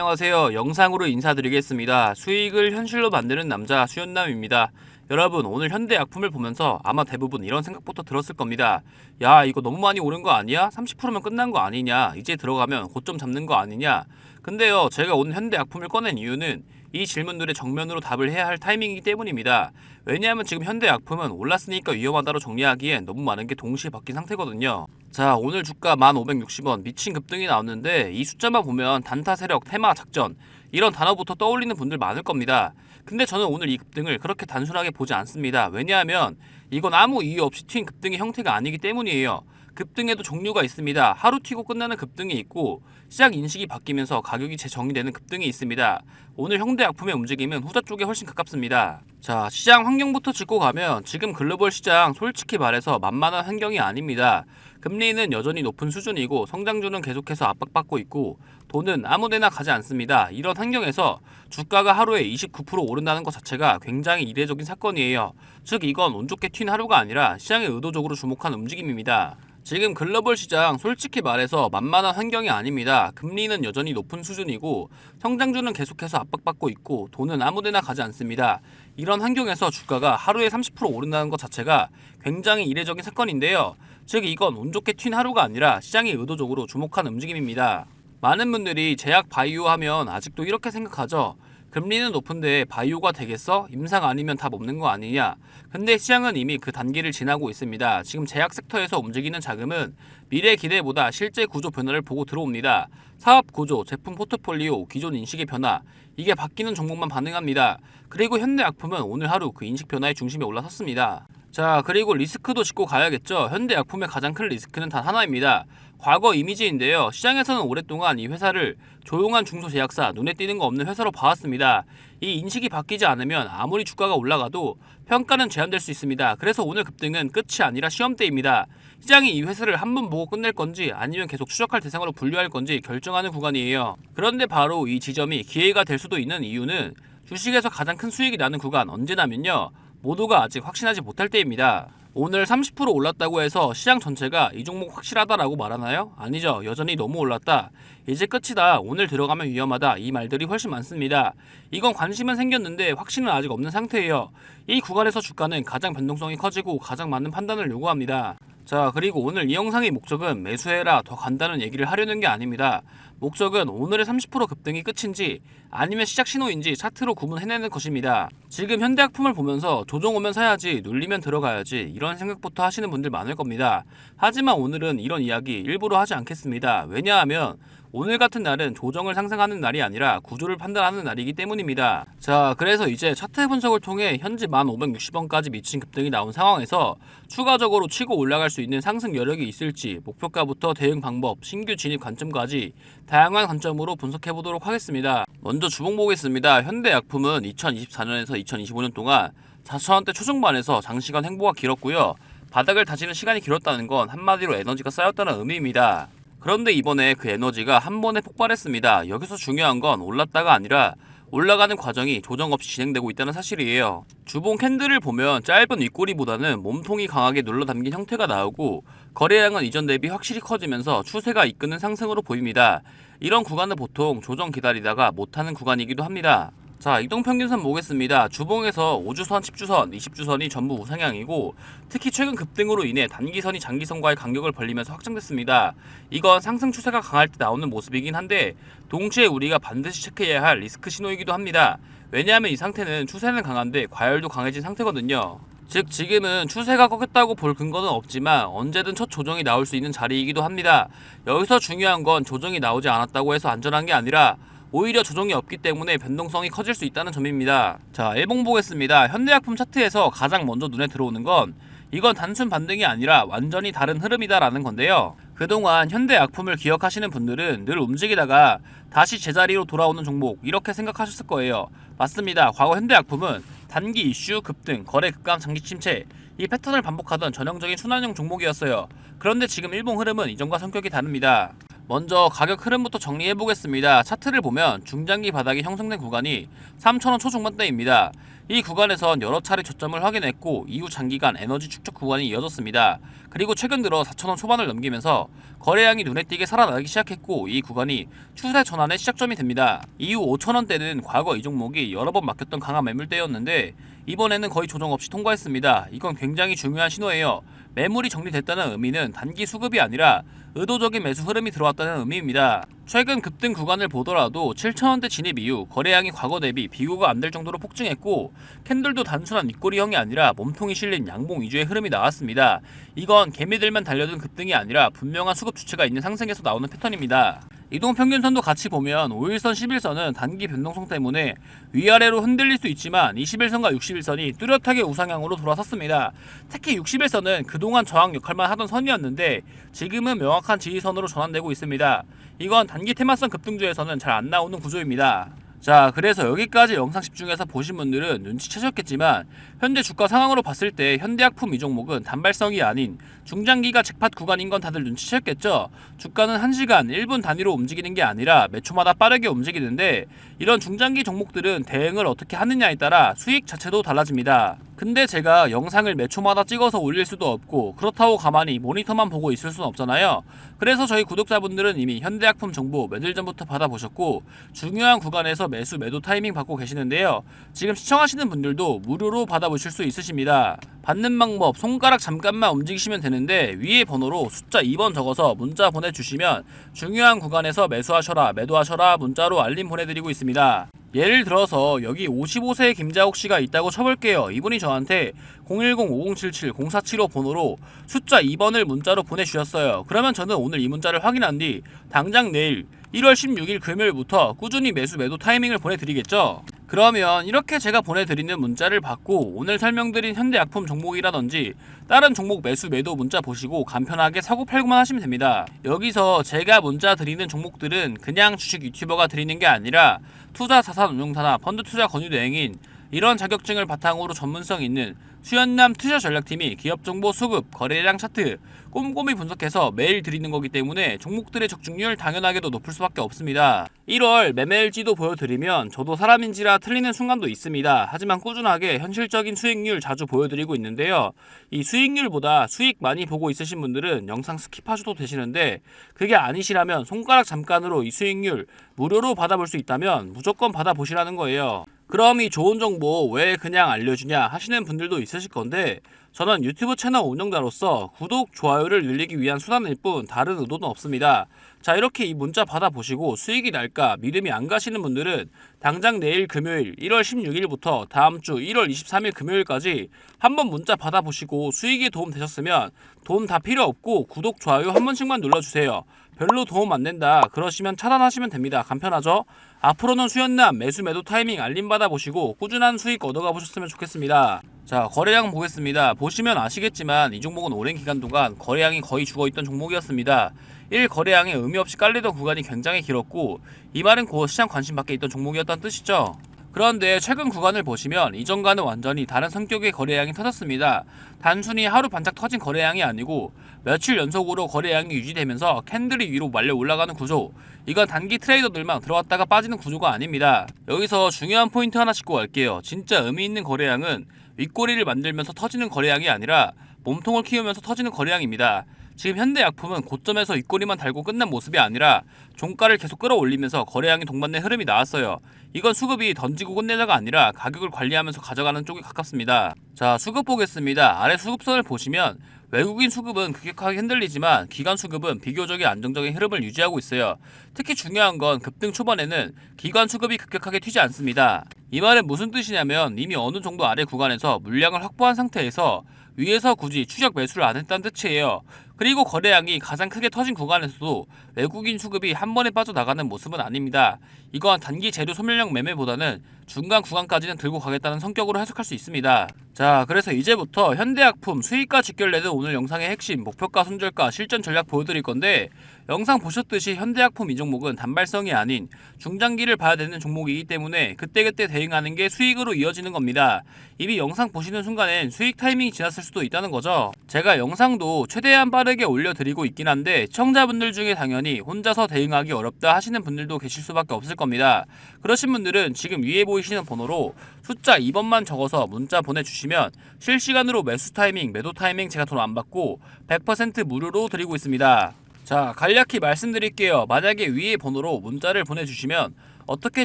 안녕하세요. 영상으로 인사드리겠습니다. 수익을 현실로 만드는 남자 수현남입니다. 여러분 오늘 현대 약품을 보면서 아마 대부분 이런 생각부터 들었을 겁니다. 야 이거 너무 많이 오른 거 아니야? 30%면 끝난 거 아니냐? 이제 들어가면 고점 잡는 거 아니냐? 근데요 제가 오늘 현대 약품을 꺼낸 이유는 이 질문들의 정면으로 답을 해야 할 타이밍이기 때문입니다. 왜냐하면 지금 현대 약품은 올랐으니까 위험하다로 정리하기엔 너무 많은 게 동시에 바뀐 상태거든요. 자 오늘 주가 1560원 미친 급등이 나왔는데 이 숫자만 보면 단타 세력, 테마 작전 이런 단어부터 떠올리는 분들 많을 겁니다. 근데 저는 오늘 이 급등을 그렇게 단순하게 보지 않습니다. 왜냐하면 이건 아무 이유 없이 튄 급등의 형태가 아니기 때문이에요. 급등에도 종류가 있습니다. 하루 튀고 끝나는 급등이 있고 시장 인식이 바뀌면서 가격이 재정의되는 급등이 있습니다. 오늘 현대약품의 움직임은 후자 쪽에 훨씬 가깝습니다. 자, 시장 환경부터 짚고 가면 지금 글로벌 시장 솔직히 말해서 만만한 환경이 아닙니다. 금리는 여전히 높은 수준이고 성장주는 계속해서 압박받고 있고 돈은 아무데나 가지 않습니다. 이런 환경에서 주가가 하루에 29% 오른다는 것 자체가 굉장히 이례적인 사건이에요. 즉 이건 운 좋게 튄 하루가 아니라 시장에 의도적으로 주목한 움직임입니다. 지금 글로벌 시장 솔직히 말해서 만만한 환경이 아닙니다. 금리는 여전히 높은 수준이고 성장주는 계속해서 압박받고 있고 돈은 아무데나 가지 않습니다. 이런 환경에서 주가가 하루에 30% 오른다는 것 자체가 굉장히 이례적인 사건인데요. 즉 이건 운 좋게 튄 하루가 아니라 시장이 의도적으로 주목한 움직임입니다. 많은 분들이 제약 바이오 하면 아직도 이렇게 생각하죠. 금리는 높은데 바이오가 되겠어? 임상 아니면 답 없는 거 아니냐? 근데 시장은 이미 그 단계를 지나고 있습니다. 지금 제약 섹터에서 움직이는 자금은 미래 기대보다 실제 구조 변화를 보고 들어옵니다. 사업 구조, 제품 포트폴리오, 기존 인식의 변화, 이게 바뀌는 종목만 반응합니다. 그리고 현대 약품은 오늘 하루 그 인식 변화의 중심에 올라섰습니다. 자, 그리고 리스크도 짚고 가야겠죠. 현대 약품의 가장 큰 리스크는 단 하나입니다. 과거 이미지인데요. 시장에서는 오랫동안 이 회사를 조용한 중소제약사, 눈에 띄는 거 없는 회사로 봐왔습니다. 이 인식이 바뀌지 않으면 아무리 주가가 올라가도 평가는 제한될 수 있습니다. 그래서 오늘 급등은 끝이 아니라 시험대입니다. 시장이 이 회사를 한 번 보고 끝낼 건지 아니면 계속 추적할 대상으로 분류할 건지 결정하는 구간이에요. 그런데 바로 이 지점이 기회가 될 수도 있는 이유는 주식에서 가장 큰 수익이 나는 구간 언제냐면요. 모두가 아직 확신하지 못할 때입니다. 오늘 30% 올랐다고 해서 시장 전체가 이 종목 확실하다라고 말하나요? 아니죠. 여전히 너무 올랐다. 이제 끝이다. 오늘 들어가면 위험하다. 이 말들이 훨씬 많습니다. 이건 관심은 생겼는데 확신은 아직 없는 상태예요. 이 구간에서 주가는 가장 변동성이 커지고 가장 많은 판단을 요구합니다. 자, 그리고 오늘 이 영상의 목적은 매수해라 더 간다는 얘기를 하려는 게 아닙니다. 목적은 오늘의 30% 급등이 끝인지 아니면 시작 신호인지 차트로 구분해내는 것입니다. 지금 현대약품을 보면서 조정 오면 사야지 눌리면 들어가야지 이런 생각부터 하시는 분들 많을 겁니다. 하지만 오늘은 이런 이야기 일부러 하지 않겠습니다. 왜냐하면 오늘 같은 날은 조정을 상상하는 날이 아니라 구조를 판단하는 날이기 때문입니다. 자, 그래서 이제 차트 분석을 통해 현재 1560원까지 미친 급등이 나온 상황에서 추가적으로 치고 올라갈 수 있는 상승 여력이 있을지 목표가부터 대응 방법, 신규 진입 관점까지 다양한 관점으로 분석해 보도록 하겠습니다. 먼저 주봉 보겠습니다. 현대약품은 2024년에서 2025년 동안 4천원대 초중반에서 장시간 행보가 길었고요. 바닥을 다지는 시간이 길었다는 건 한마디로 에너지가 쌓였다는 의미입니다. 그런데 이번에 그 에너지가 한 번에 폭발했습니다. 여기서 중요한 건 올랐다가 아니라 올라가는 과정이 조정 없이 진행되고 있다는 사실이에요. 주봉 캔들을 보면 짧은 윗꼬리보다는 몸통이 강하게 눌러 담긴 형태가 나오고 거래량은 이전 대비 확실히 커지면서 추세가 이끄는 상승으로 보입니다. 이런 구간은 보통 조정 기다리다가 못하는 구간이기도 합니다. 자, 이동평균선 보겠습니다. 주봉에서 5주선, 10주선, 20주선이 전부 우상향이고 특히 최근 급등으로 인해 단기선이 장기선과의 간격을 벌리면서 확장됐습니다. 이건 상승 추세가 강할 때 나오는 모습이긴 한데 동시에 우리가 반드시 체크해야 할 리스크 신호이기도 합니다. 왜냐하면 이 상태는 추세는 강한데 과열도 강해진 상태거든요. 즉 지금은 추세가 꺾였다고 볼 근거는 없지만 언제든 첫 조정이 나올 수 있는 자리이기도 합니다. 여기서 중요한 건 조정이 나오지 않았다고 해서 안전한 게 아니라 오히려 조정이 없기 때문에 변동성이 커질 수 있다는 점입니다. 자, 일봉 보겠습니다. 현대약품 차트에서 가장 먼저 눈에 들어오는 건 이건 단순 반등이 아니라 완전히 다른 흐름이다라는 건데요. 그동안 현대약품을 기억하시는 분들은 늘 움직이다가 다시 제자리로 돌아오는 종목 이렇게 생각하셨을 거예요. 맞습니다. 과거 현대약품은 단기 이슈 급등, 거래 급감, 장기 침체 이 패턴을 반복하던 전형적인 순환형 종목이었어요. 그런데 지금 일봉 흐름은 이전과 성격이 다릅니다. 먼저 가격 흐름부터 정리해 보겠습니다. 차트를 보면 중장기 바닥이 형성된 구간이 3,000원 초중반대입니다. 이 구간에선 여러 차례 저점을 확인했고 이후 장기간 에너지 축적 구간이 이어졌습니다. 그리고 최근 들어 4,000원 초반을 넘기면서 거래량이 눈에 띄게 살아나기 시작했고 이 구간이 추세 전환의 시작점이 됩니다. 이후 5,000원대는 과거 이 종목이 여러 번 막혔던 강한 매물대였는데 이번에는 거의 조정 없이 통과했습니다. 이건 굉장히 중요한 신호예요. 매물이 정리됐다는 의미는 단기 수급이 아니라 의도적인 매수 흐름이 들어왔다는 의미입니다. 최근 급등 구간을 보더라도 7천원대 진입 이후 거래량이 과거 대비 비교가 안 될 정도로 폭증했고 캔들도 단순한 윗꼬리형이 아니라 몸통이 실린 양봉 위주의 흐름이 나왔습니다. 이건 개미들만 달려든 급등이 아니라 분명한 수급 주체가 있는 상승에서 나오는 패턴입니다. 이동 평균선도 같이 보면 5일선, 11선은 단기 변동성 때문에 위아래로 흔들릴 수 있지만 21선과 61선이 뚜렷하게 우상향으로 돌아섰습니다. 특히 61선은 그동안 저항 역할만 하던 선이었는데 지금은 명확한 지지선으로 전환되고 있습니다. 이건 단기 테마성 급등주에서는 잘 안 나오는 구조입니다. 자, 그래서 여기까지 영상 집중해서 보신 분들은 눈치채셨겠지만 현재 주가 상황으로 봤을 때 현대약품 이 종목은 단발성이 아닌 중장기가 잭팟 구간인 건 다들 눈치채셨겠죠? 주가는 1시간 1분 단위로 움직이는 게 아니라 몇 초마다 빠르게 움직이는데 이런 중장기 종목들은 대응을 어떻게 하느냐에 따라 수익 자체도 달라집니다. 근데 제가 영상을 몇 초마다 찍어서 올릴 수도 없고 그렇다고 가만히 모니터만 보고 있을 수는 없잖아요. 그래서 저희 구독자분들은 이미 현대약품 정보 며칠 전부터 받아보셨고 중요한 구간에서 매수 매도 타이밍 받고 계시는데요. 지금 시청하시는 분들도 무료로 받아보실 수 있으십니다. 받는 방법 손가락 잠깐만 움직이시면 되는데 위에 번호로 숫자 2번 적어서 문자 보내주시면 중요한 구간에서 매수하셔라 매도하셔라 문자로 알림 보내드리고 있습니다. 예를 들어서 여기 55세 김자옥 씨가 있다고 쳐볼게요. 이분이 저한테 010-5077-0475 번호로 숫자 2번을 문자로 보내주셨어요. 그러면 저는 오늘 이 문자를 확인한 뒤 당장 내일 1월 16일 금요일부터 꾸준히 매수 매도 타이밍을 보내드리겠죠. 그러면 이렇게 제가 보내드리는 문자를 받고 오늘 설명드린 현대약품 종목이라든지 다른 종목 매수 매도 문자 보시고 간편하게 사고 팔고만 하시면 됩니다. 여기서 제가 문자 드리는 종목들은 그냥 주식 유튜버가 드리는 게 아니라 투자 자산 운용사나 펀드 투자 권유 대행인 이런 자격증을 바탕으로 전문성 있는 수연남 투자 전략팀이 기업 정보 수급, 거래량 차트 꼼꼼히 분석해서 매일 드리는 거기 때문에 종목들의 적중률 당연하게도 높을 수밖에 없습니다. 1월 매매일지도 보여드리면 저도 사람인지라 틀리는 순간도 있습니다. 하지만 꾸준하게 현실적인 수익률 자주 보여드리고 있는데요. 이 수익률보다 수익 많이 보고 있으신 분들은 영상 스킵하셔도 되시는데 그게 아니시라면 손가락 잠깐으로 이 수익률 무료로 받아볼 수 있다면 무조건 받아보시라는 거예요. 그럼 이 좋은 정보 왜 그냥 알려주냐 하시는 분들도 있으실 건데 저는 유튜브 채널 운영자로서 구독, 좋아요를 늘리기 위한 수단일 뿐 다른 의도는 없습니다. 자 이렇게 이 문자 받아보시고 수익이 날까 믿음이 안 가시는 분들은 당장 내일 금요일 1월 16일부터 다음 주 1월 23일 금요일까지 한번 문자 받아보시고 수익에 도움 되셨으면 돈 다 필요 없고 구독, 좋아요 한 번씩만 눌러주세요. 별로 도움 안 된다 그러시면 차단하시면 됩니다. 간편하죠? 앞으로는 수연남 매수 매도 타이밍 알림 받아보시고 꾸준한 수익 얻어가 보셨으면 좋겠습니다. 자 거래량 보겠습니다. 보시면 아시겠지만 이 종목은 오랜 기간 동안 거래량이 거의 죽어있던 종목이었습니다. 1 거래량이 의미 없이 깔리던 구간이 굉장히 길었고 이 말은 곧 시장 관심 밖에 있던 종목이었다는 뜻이죠. 그런데 최근 구간을 보시면 이전과는 완전히 다른 성격의 거래량이 터졌습니다. 단순히 하루 반짝 터진 거래량이 아니고 며칠 연속으로 거래량이 유지되면서 캔들이 위로 말려 올라가는 구조. 이건 단기 트레이더들만 들어왔다가 빠지는 구조가 아닙니다. 여기서 중요한 포인트 하나 짚고 갈게요. 진짜 의미 있는 거래량은 윗꼬리를 만들면서 터지는 거래량이 아니라 몸통을 키우면서 터지는 거래량입니다. 지금 현대약품은 고점에서 윗꼬리만 달고 끝난 모습이 아니라 종가를 계속 끌어올리면서 거래량이 동반된 흐름이 나왔어요. 이건 수급이 던지고 끝내자가 아니라 가격을 관리하면서 가져가는 쪽에 가깝습니다. 자, 수급 보겠습니다. 아래 수급선을 보시면 외국인 수급은 급격하게 흔들리지만 기관 수급은 비교적인 안정적인 흐름을 유지하고 있어요. 특히 중요한 건 급등 초반에는 기관 수급이 급격하게 튀지 않습니다. 이 말은 무슨 뜻이냐면 이미 어느 정도 아래 구간에서 물량을 확보한 상태에서 위에서 굳이 추적 매수를 안 했다는 뜻이에요. 그리고 거래량이 가장 크게 터진 구간에서도 외국인 수급이 한 번에 빠져나가는 모습은 아닙니다. 이건 단기 재료 소멸량 매매보다는 중간 구간까지는 들고 가겠다는 성격으로 해석할 수 있습니다. 자, 그래서 이제부터 현대약품 수익과 직결되는 오늘 영상의 핵심 목표가 손절가 실전 전략 보여드릴 건데 영상 보셨듯이 현대약품 이 종목은 단발성이 아닌 중장기를 봐야 되는 종목이기 때문에 그때그때 대응하는 게 수익으로 이어지는 겁니다. 이미 영상 보시는 순간엔 수익 타이밍이 지났을 수도 있다는 거죠. 제가 영상도 최대한 빠르게 올려드리고 있긴 한데 시청자분들 중에 당연히 혼자서 대응하기 어렵다 하시는 분들도 계실 수밖에 없을 겁니다. 그러신 분들은 지금 위에 보이시는 번호로 숫자 2번만 적어서 문자 보내주시면 실시간으로 매수 타이밍, 매도 타이밍 제가 돈 안 받고 100% 무료로 드리고 있습니다. 자, 간략히 말씀드릴게요. 만약에 위에 번호로 문자를 보내주시면 어떻게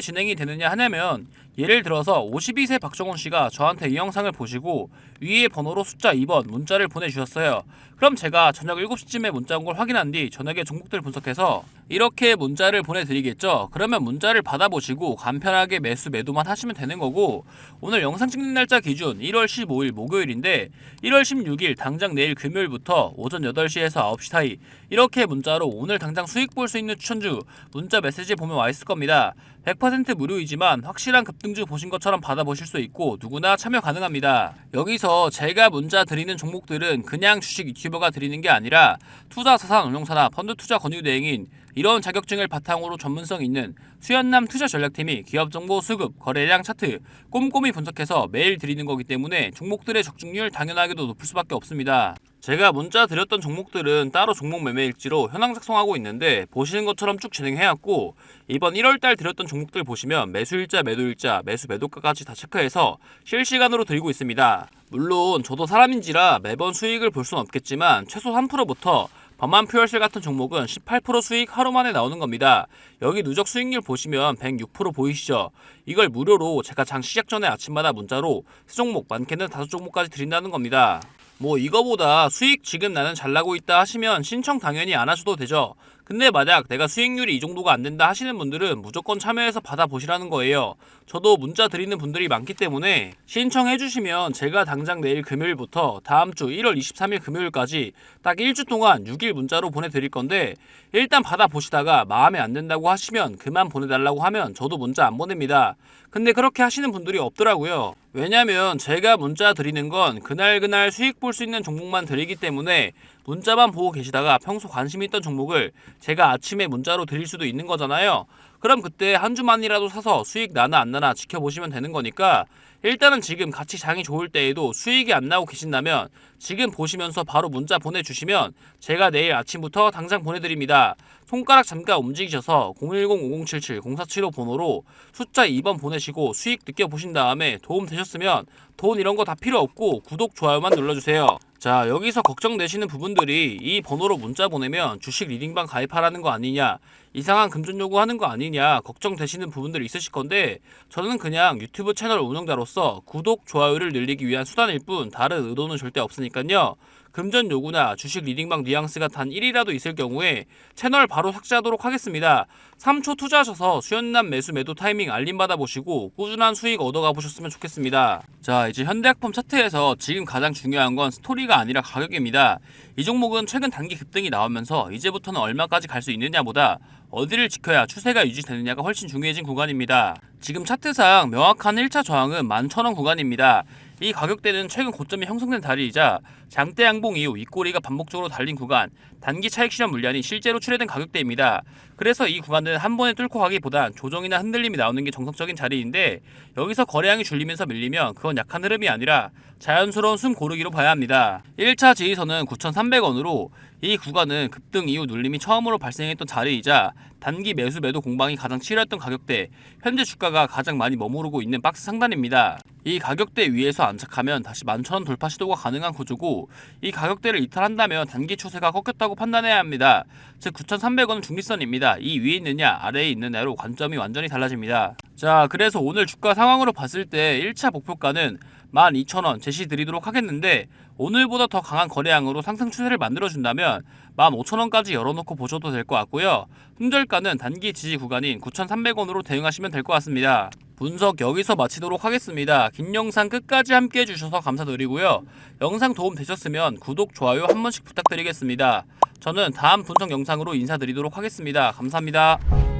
진행이 되느냐 하냐면 예를 들어서 52세 박정훈 씨가 저한테 이 영상을 보시고 위에 번호로 숫자 2번 문자를 보내주셨어요. 그럼 제가 저녁 7시쯤에 문자 온 걸 확인한 뒤 저녁에 종목들 분석해서 이렇게 문자를 보내드리겠죠. 그러면 문자를 받아보시고 간편하게 매수 매도만 하시면 되는 거고 오늘 영상 찍는 날짜 기준 1월 15일 목요일인데 1월 16일 당장 내일 금요일부터 오전 8시에서 9시 사이 이렇게 문자로 오늘 당장 수익 볼 수 있는 추천주 문자 메시지 보면 와 있을 겁니다. 100% 무료이지만 확실한 급등주 보신 것처럼 받아보실 수 있고 누구나 참여 가능합니다. 여기서 제가 문자 드리는 종목들은 그냥 주식 유튜버가 드리는 게 아니라 투자 자산 운용사나 펀드 투자 권유 대행인 이런 자격증을 바탕으로 전문성 있는 수연남 투자 전략팀이 기업 정보 수급, 거래량 차트 꼼꼼히 분석해서 매일 드리는 거기 때문에 종목들의 적중률 당연하게도 높을 수밖에 없습니다. 제가 문자 드렸던 종목들은 따로 종목 매매 일지로 현황 작성하고 있는데 보시는 것처럼 쭉 진행해왔고 이번 1월달 드렸던 종목들 보시면 매수 일자, 매도 일자, 매수 매도가까지 다 체크해서 실시간으로 드리고 있습니다. 물론 저도 사람인지라 매번 수익을 볼 수는 없겠지만 최소 3%부터 범한 퓨얼셀 같은 종목은 18% 수익 하루 만에 나오는 겁니다. 여기 누적 수익률 보시면 106% 보이시죠? 이걸 무료로 제가 장 시작 전에 아침마다 문자로 세 종목, 많게는 다섯 종목까지 드린다는 겁니다. 뭐 이거보다 수익 지금 나는 잘 나고 있다 하시면 신청 당연히 안 하셔도 되죠. 근데 만약 내가 수익률이 이 정도가 안 된다 하시는 분들은 무조건 참여해서 받아보시라는 거예요. 저도 문자 드리는 분들이 많기 때문에 신청해 주시면 제가 당장 내일 금요일부터 다음 주 1월 23일 금요일까지 딱 1주 동안 6일 문자로 보내드릴 건데 일단 받아보시다가 마음에 안 든다고 하시면 그만 보내달라고 하면 저도 문자 안 보냅니다. 근데 그렇게 하시는 분들이 없더라고요. 왜냐면 제가 문자 드리는 건 그날그날 수익 볼 수 있는 종목만 드리기 때문에 문자만 보고 계시다가 평소 관심 있던 종목을 제가 아침에 문자로 드릴 수도 있는 거잖아요. 그럼 그때 한 주만이라도 사서 수익 나나 안 나나 지켜보시면 되는 거니까 일단은 지금 같이 장이 좋을 때에도 수익이 안 나고 계신다면 지금 보시면서 바로 문자 보내주시면 제가 내일 아침부터 당장 보내드립니다. 손가락 잠깐 움직이셔서 010-5077-0475 번호로 숫자 2번 보내시고 수익 느껴보신 다음에 도움 되셨으면 돈 이런 거 다 필요 없고 구독, 좋아요만 눌러주세요. 자, 여기서 걱정되시는 부분들이 이 번호로 문자 보내면 주식 리딩방 가입하라는 거 아니냐, 이상한 금전 요구하는 거 아니냐 걱정되시는 부분들이 있으실 건데 저는 그냥 유튜브 채널 운영자로서 구독, 좋아요를 늘리기 위한 수단일 뿐 다른 의도는 절대 없으니까요. 금전 요구나 주식 리딩방 뉘앙스가 단 1이라도 있을 경우에 채널 바로 삭제하도록 하겠습니다. 3초 투자하셔서 수연남 매수 매도 타이밍 알림 받아보시고 꾸준한 수익 얻어가 보셨으면 좋겠습니다. 자 이제 현대약품 차트에서 지금 가장 중요한 건 스토리가 아니라 가격입니다. 이 종목은 최근 단기 급등이 나오면서 이제부터는 얼마까지 갈 수 있느냐보다 어디를 지켜야 추세가 유지되느냐가 훨씬 중요해진 구간입니다. 지금 차트상 명확한 1차 저항은 11,000원 구간입니다. 이 가격대는 최근 고점이 형성된 자리이자 장대 양봉 이후 윗꼬리가 반복적으로 달린 구간, 단기 차익 실현 물량이 실제로 출회된 가격대입니다. 그래서 이 구간은 한 번에 뚫고 가기보단 조정이나 흔들림이 나오는 게 정석적인 자리인데 여기서 거래량이 줄리면서 밀리면 그건 약한 흐름이 아니라 자연스러운 숨 고르기로 봐야 합니다. 1차 지지선은 9,300원으로 이 구간은 급등 이후 눌림이 처음으로 발생했던 자리이자 단기 매수 매도 공방이 가장 치열했던 가격대, 현재 주가가 가장 많이 머무르고 있는 박스 상단입니다. 이 가격대 위에서 안착하면 다시 11,000원 돌파 시도가 가능한 구조 고 이 가격대를 이탈한다면 단기 추세가 꺾였다고 판단해야 합니다. 즉 9,300원은 중립선입니다. 이 위에 있느냐 아래에 있느냐로 관점이 완전히 달라집니다. 자 그래서 오늘 주가 상황으로 봤을 때 1차 목표가는 12,000원 제시 드리도록 하겠는데 오늘보다 더 강한 거래량으로 상승 추세를 만들어준다면 15,000원까지 열어놓고 보셔도 될 것 같고요. 품절가는 단기 지지 구간인 9,300원으로 대응하시면 될 것 같습니다. 분석 여기서 마치도록 하겠습니다. 긴 영상 끝까지 함께 해주셔서 감사드리고요. 영상 도움 되셨으면 구독, 좋아요 한 번씩 부탁드리겠습니다. 저는 다음 분석 영상으로 인사드리도록 하겠습니다. 감사합니다.